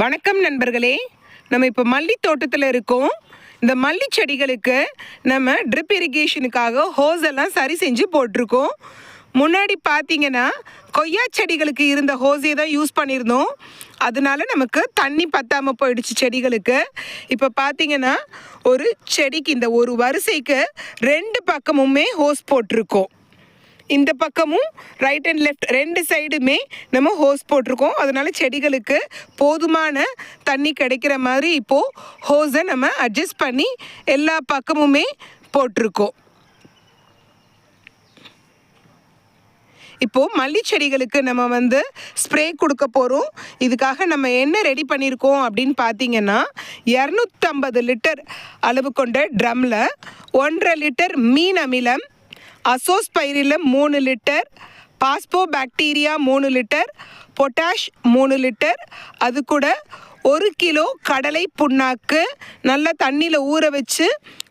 வணக்கம் நண்பர்களே. நம்ம இப்போ மல்லி தோட்டத்தில் இருக்கோம். இந்த மல்லி செடிகளுக்கு நம்ம ட்ரிப் இரிகேஷனுக்காக ஹோஸ் எல்லாம் சரி செஞ்சு போட்டிருக்கோம். முன்னாடி பார்த்தீங்கன்னா கொய்யா செடிகளுக்கு இருந்த ஹோஸே தான் யூஸ் பண்ணியிருந்தோம். அதனால நமக்கு தண்ணி பத்தாமல் போயிடுச்சு செடிகளுக்கு. இப்போ பார்த்தீங்கன்னா ஒரு செடிக்கு இந்த ஒரு வரிசைக்கு ரெண்டு பக்கமுமே ஹோஸ் போட்டிருக்கோம். இந்த பக்கமும் ரைட் அண்ட் லெஃப்ட் ரெண்டு சைடுமே நம்ம ஹோஸ் போட்டிருக்கோம். அதனால் செடிகளுக்கு போதுமான தண்ணி கிடைக்கிற மாதிரி இப்போது ஹோஸை நம்ம அட்ஜஸ்ட் பண்ணி எல்லா பக்கமுமே போட்டிருக்கோம். இப்போது மல்லி செடிகளுக்கு நம்ம வந்து ஸ்ப்ரே கொடுக்க போகிறோம் இதுக்காக நம்ம என்ன ரெடி பண்ணியிருக்கோம் அப்படின்னு பார்த்தீங்கன்னா இரநூத்தம்பது லிட்டர் அளவு கொண்ட ட்ரம்மில் ஒன்றரை லிட்டர் மீன் அமிலம் அசோஸ்பைரில் மூணு லிட்டர் பாஸ்போ பாக்டீரியா மூணு லிட்டர் பொட்டாஷ் மூணு லிட்டர் அது கூட ஒரு கிலோ கடலை புண்ணாக்கு நல்லா தண்ணியில் ஊற வச்சு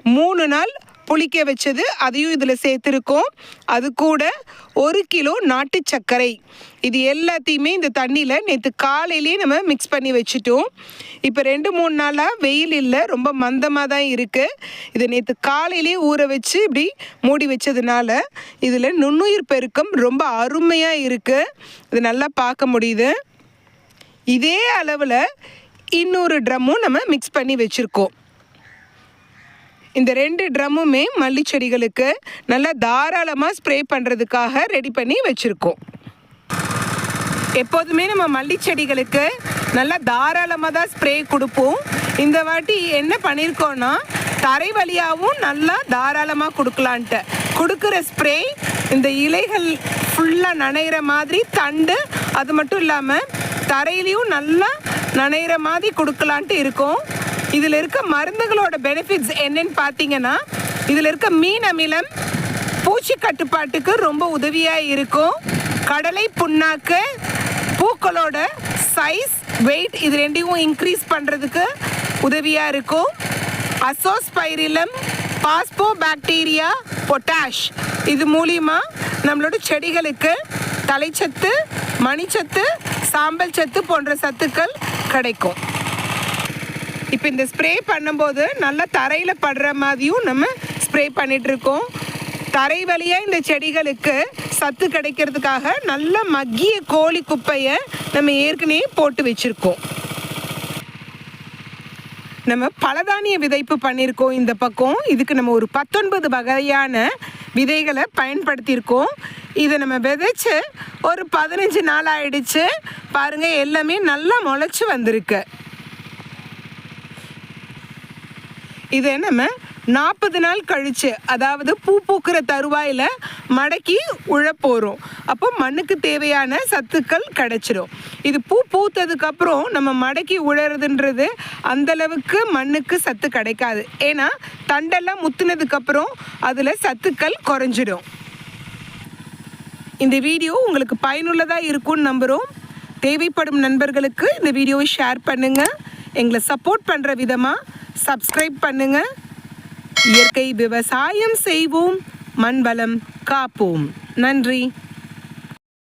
மூணு நாள் புளிக்க வச்சது அதையும் இதில் சேர்த்துருக்கோம். அது கூட ஒரு கிலோ நாட்டு சர்க்கரை. இது எல்லாத்தையுமே இந்த தண்ணியில் நேற்று காலையிலேயே நம்ம மிக்ஸ் பண்ணி வச்சுட்டோம். இப்போ ரெண்டு மூணு நாளாக வெயில் இல்லை ரொம்ப மந்தமாக தான் இருக்குது இதை நேற்று காலையிலே ஊற வச்சு இப்படி மூடி வச்சதுனால இதில் நுண்ணுயிர் பெருக்கம் ரொம்ப அருமையாக இருக்குது இது நல்லா பார்க்க முடியுது. இதே அளவில் இன்னொரு ட்ரம்மும் நம்ம மிக்ஸ் பண்ணி வச்சுருக்கோம். இந்த ரெண்டு ட்ரம்முமே மல்லி செடிகளுக்கு நல்லா தாராளமாக ஸ்ப்ரே பண்ணுறதுக்காக ரெடி பண்ணி வச்சுருக்கோம். எப்போதுமே நம்ம மல்லி செடிகளுக்கு நல்லா தாராளமாக தான் ஸ்ப்ரே கொடுப்போம். இந்த வாட்டி என்ன பண்ணியிருக்கோன்னா தரை வழியாகவும் நல்லா தாராளமாக கொடுக்கலான்ட்டு. கொடுக்குற ஸ்ப்ரே இந்த இலைகள் ஃபுல்லாக நனைகிற மாதிரி தண்டு அது மட்டும் இல்லாமல் தரையிலையும் நல்லா நனைகிற மாதிரி கொடுக்கலான்ட்டு இருக்கோம். இதில் இருக்க மருந்துகளோட பெனிஃபிட்ஸ் என்னன்னு பார்த்தீங்கன்னா இதில் இருக்க மீன் அமிலம் பூச்சி கட்டுப்பாட்டுக்கு ரொம்ப உதவியாக இருக்கும். கடலை புண்ணாக்கு பூக்களோட சைஸ் வெயிட் இது ரெண்டையும் இன்க்ரீஸ் பண்ணுறதுக்கு உதவியாக இருக்கும். அசோஸ்பைரிலம் பாஸ்போ பாக்டீரியா பொட்டாஷ் இது மூலியமாக நம்மளோட செடிகளுக்கு தலைச்சத்து மணிச்சத்து சாம்பல் சத்து போன்ற சத்துக்கள் கிடைக்கும். இப்போ இந்த ஸ்ப்ரே பண்ணும்போது நல்லா தரையில் படுற மாதிரியும் நம்ம ஸ்ப்ரே பண்ணிகிட்ருக்கோம் இருக்கோம் தரை வழியாக இந்த செடிகளுக்கு சத்து கிடைக்கிறதுக்காக நல்ல மக்கிய கோழி குப்பையை நம்ம ஏற்கனவே போட்டு வச்சுருக்கோம். நம்ம பலதானிய விதைப்பு பண்ணியிருக்கோம் இந்த பக்கம். இதுக்கு நம்ம ஒரு பத்தொன்பது வகையான விதைகளை பயன்படுத்தியிருக்கோம். இதை நம்ம விதைச்சு ஒரு பதினஞ்சு நாள் ஆயிடுச்சு. பாருங்கள் எல்லாமே நல்லா முளைச்சி வந்திருக்கு. இது நம்ம நாற்பது நாள் கழித்து அதாவது பூ பூக்கிற தருவாயில் மடக்கி உழப்போகிறோம் அப்போ மண்ணுக்கு தேவையான சத்துக்கள் கிடச்சிரும். இது பூ பூத்ததுக்கப்புறம் நம்ம மடக்கி உழறதுன்றது அந்தளவுக்கு மண்ணுக்கு சத்து கிடைக்காது. ஏன்னா தண்டெல்லாம் முத்துனதுக்கப்புறம் அதில் சத்துக்கள் குறைஞ்சிடும் இந்த வீடியோ உங்களுக்கு பயனுள்ளதாக இருக்கும்னு நம்புகிறோம் தேவைப்படும் நண்பர்களுக்கு இந்த வீடியோவை ஷேர் பண்ணுங்கள் எங்களை சப்போர்ட் பண்ணுற விதமாக சப்ஸ்கிரைப் பண்ணுங்கள் இயற்கை விவசாயம் செய்வோம். மண் வளம் காப்போம். நன்றி.